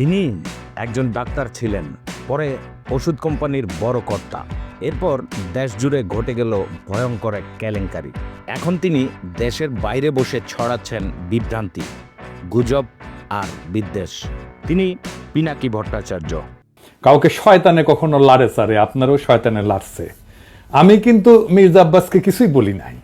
তিনি একজন ডাক্তার ছিলেন, পরে ওষুধ কোম্পানির বড় কর্তা। এরপর দেশ জুড়ে ঘটে গেল ভয়ঙ্কর এক কেলেঙ্কারি। এখন তিনি দেশের বাইরে বসে ছড়াচ্ছেন বিভ্রান্তি, গুজব আর বিদ্বেষ। তিনি পিনাকি ভট্টাচার্য। কাউকে শয়তানে কখনো লাড়ে সারে আপনারও শয়তানে লাড়ছে। আমি কিন্তু মির্জা আব্বাসকে কিছুই বলি নাই।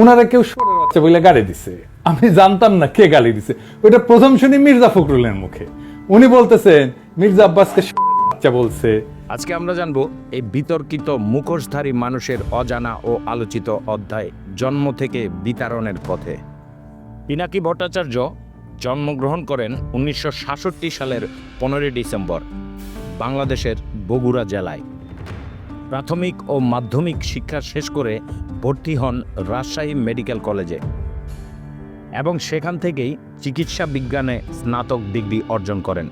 ওনারা কেউ সরে যাচ্ছে বলে গালি দিছে। আমি জানতাম না কে গালি দিছে। ওইটা প্রথম শুনি মির্জা ফখরুলের মুখে। উনি বলতেছেন, মির্জা আব্বাসকে বাচ্চা বলছে। আজকে আমরা জানব এই বিতর্কিত মুখোশধারী মানুষের অজানা ও আলোচিত অধ্যায় জন্ম থেকে বিতারণের পথে। পিনাকি ভট্টাচার্য জন্মগ্রহণ করেন উনিশশো সাতষট্টি সালের পনেরোই ডিসেম্বর বাংলাদেশের বগুড়া জেলায়। প্রাথমিক ও মাধ্যমিক শিক্ষা শেষ করে ভর্তি হন রাজশাহী মেডিকেল কলেজে। এবং সেখান থেকেই চিকিৎসা বিজ্ঞানে স্নাতক ডিগ্রি অর্জন করেন।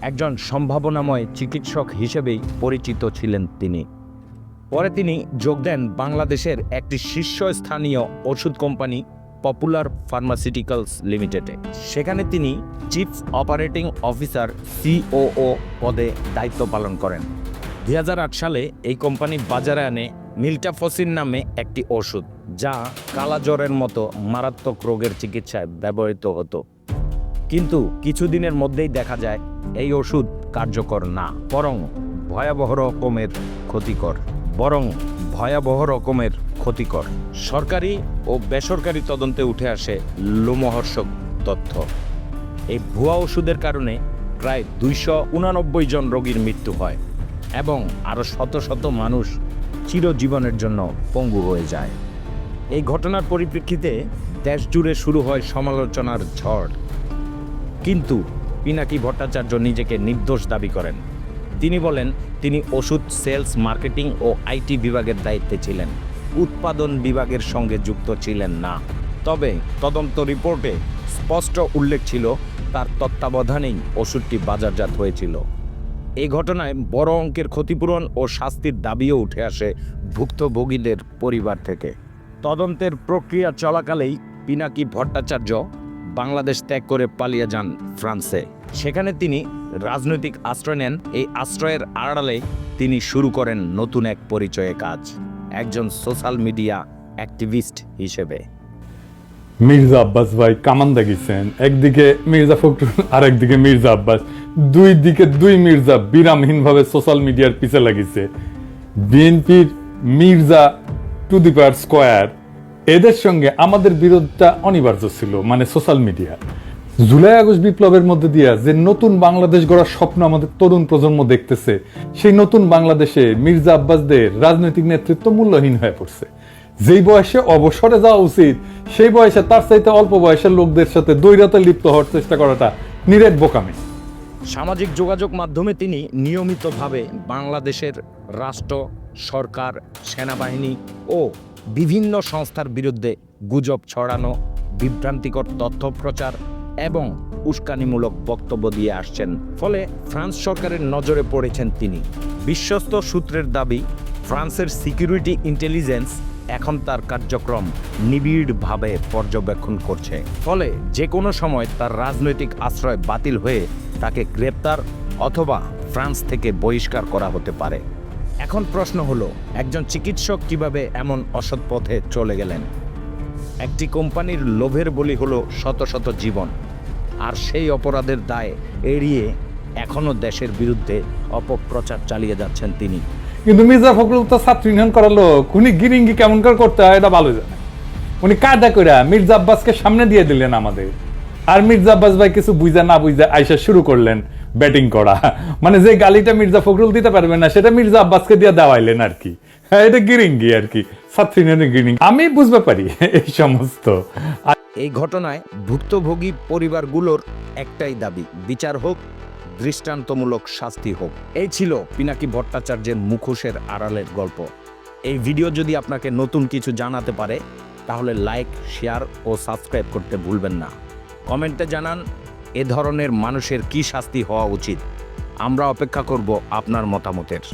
একজন সম্ভাবনাময় চিকিৎসক হিসেবেই পরিচিত ছিলেন তিনি। পরে তিনি যোগ দেন বাংলাদেশের একটি শীর্ষস্থানীয় ওষুধ কোম্পানি পপুলার ফার্মাসিউটিক্যালস লিমিটেডে। সেখানে তিনি চিফ অপারেটিং অফিসার সিওও পদে দায়িত্ব পালন করেন। দু হাজার আট সালে এই কোম্পানি বাজারে আনে মিল্টাফসিন নামে একটি ওষুধ। যা কালাজ্বরের মতো মারাত্মক রোগের চিকিৎসায় ব্যবহৃত হতো। কিন্তু কিছুদিনের মধ্যেই দেখা যায়, এই ওষুধ কার্যকর না, বরং ভয়াবহ রকমের ক্ষতিকর, বরং ভয়াবহ রকমের ক্ষতিকর। সরকারি ও বেসরকারি তদন্তে উঠে আসে লোমহর্ষক তথ্য। এই ভুয়া ওষুধের কারণে প্রায় দুইশো উনানব্বই জন রোগীর মৃত্যু হয় এবং আরও শত শত মানুষ চিরজীবনের জন্য পঙ্গু হয়ে যায়। এই ঘটনার পরিপ্রেক্ষিতে দেশ জুড়ে শুরু হয় সমালোচনার ঝড়। কিন্তু পিনাকি ভট্টাচার্য নিজেকে নির্দোষ দাবি করেন। তিনি বলেন, তিনি ওষুধ, সেলস, মার্কেটিং ও আইটি বিভাগের দায়িত্বে ছিলেন। উৎপাদন বিভাগের সঙ্গে যুক্ত ছিলেন না। তবে তদন্ত রিপোর্টে স্পষ্ট উল্লেখ ছিল, তার তত্ত্বাবধানেই ওষুধটি বাজারজাত হয়েছিল। এই ঘটনায় বড় অঙ্কের ক্ষতিপূরণ ও শাস্তির দাবিও উঠে আসে ভুক্তভোগীদের পরিবার থেকে। তদন্তের প্রক্রিয়া চলাকালেই পিনাকি ভট্টাচার্য বাংলাদেশ ত্যাগ করে পালিয়ে যান ফ্রান্সে। সেখানে তিনি রাজনৈতিক আশ্রয় নেন। এই আশ্রয়ের আড়ালে তিনি শুরু করেন নতুন এক পরিচয়ে কাজ, একজন সোশ্যাল মিডিয়া অ্যাক্টিভিস্ট হিসেবে। মির্জা আব্বাস ভাই কামান গেছেন একদিকে মির্জা ফখরুল আর একদিকে মির্জা আব্বাস। দুই দিকে দুই মির্জা বিরামহীনভাবে সোশ্যাল মিডিয়ার পিছে লাগিছে। বিএনপির Mirza to the power square, এদের সঙ্গে আমাদের বিরোধটা অনিবার্য ছিল মানে সোশ্যাল মিডিয়া জুলাই আগস্ট বিপ্লবের মধ্যে দিয়া যে নতুন বাংলাদেশ গড়ার স্বপ্ন আমাদের তরুণ প্রজন্ম দেখতেছে, সেই নতুন বাংলাদেশে মির্জা আব্বাসদের রাজনৈতিক নেতৃত্ব মূল্যহীন হয়ে পড়ছে। যেই বয়সে অবসরে যাওয়া উচিত, সেই বয়সে তার চাইতে অল্প বয়সের লোকদের সাথে দৈরাতে লিপ্ত হওয়ার চেষ্টা করাটা নিরেট বোকামি। সামাজিক যোগাযোগ মাধ্যমে তিনি নিয়মিতভাবে বাংলাদেশের রাষ্ট্র সরকার, সেনাবাহিনী ও বিভিন্ন সংস্থার বিরুদ্ধে গুজব ছড়ানো, বিভ্রান্তিকর তথ্য প্রচার এবং উস্কানিমূলক বক্তব্য দিয়ে আসছেন। ফলে ফ্রান্স সরকারের নজরে পড়েছেন তিনি। বিশ্বস্ত সূত্রের দাবি, ফ্রান্সের সিকিউরিটি ইন্টেলিজেন্স এখন তার কার্যক্রম নিবিড়ভাবে পর্যবেক্ষণ করছে। ফলে যে কোনো সময় তার রাজনৈতিক আশ্রয় বাতিল হয়ে তাকে গ্রেপ্তার অথবা ফ্রান্স থেকে বহিষ্কার করা হতে পারে। এখন প্রশ্ন হলো, একজন চিকিৎসক কীভাবে এমন অসৎ পথে চলে গেলেন? একটি কোম্পানির লোভের বলি হলো শত শত জীবন, আর সেই অপরাধের দায় এড়িয়ে এখনও দেশের বিরুদ্ধে অপপ্রচার চালিয়ে যাচ্ছেন তিনি। কিন্তু মির্জা ফখরুল তো ছাত্র ইউনিয়ন করালো উনি গিরিঙ্গি কেমন করে করতে হয় এটা ভালো জানে। উনি কায়দা করে মির্জা আব্বাসকে সামনে দিয়ে দিলেন আমাদের। আর মির্জা আব্বাস ভাই কিছু বুঝা না বুঝা আইসা শুরু করলেন। ব্যাটিং করা। মানে যে গালিটা মির্জা ফখরুল দিতে পারবে না, সেটা মির্জা আব্বাসকে দিয়ে দেওয়াইলেন আর কি। হ্যাঁ এটা গিরিঙ্গি আর কি। ছাত্র ইউনিয়নের গিরিঙ্গি। আমি বুঝতে পারি এই সমস্ত। এই ঘটনায় ভুক্তভোগী পরিবারগুলোর একটাই দাবি, বিচার হোক, দৃষ্টান্তমূলক শাস্তি হোক। এই ছিল পিনাকি ভট্টাচার্যের মুখোশের আড়ালের গল্প। এই ভিডিও যদি আপনাকে নতুন কিছু জানাতে পারে, তাহলে লাইক, শেয়ার ও সাবস্ক্রাইব করতে ভুলবেন না। কমেন্টে জানান এ ধরনের মানুষের কি শাস্তি হওয়া উচিত? আমরা অপেক্ষা করব আপনার মতামতের।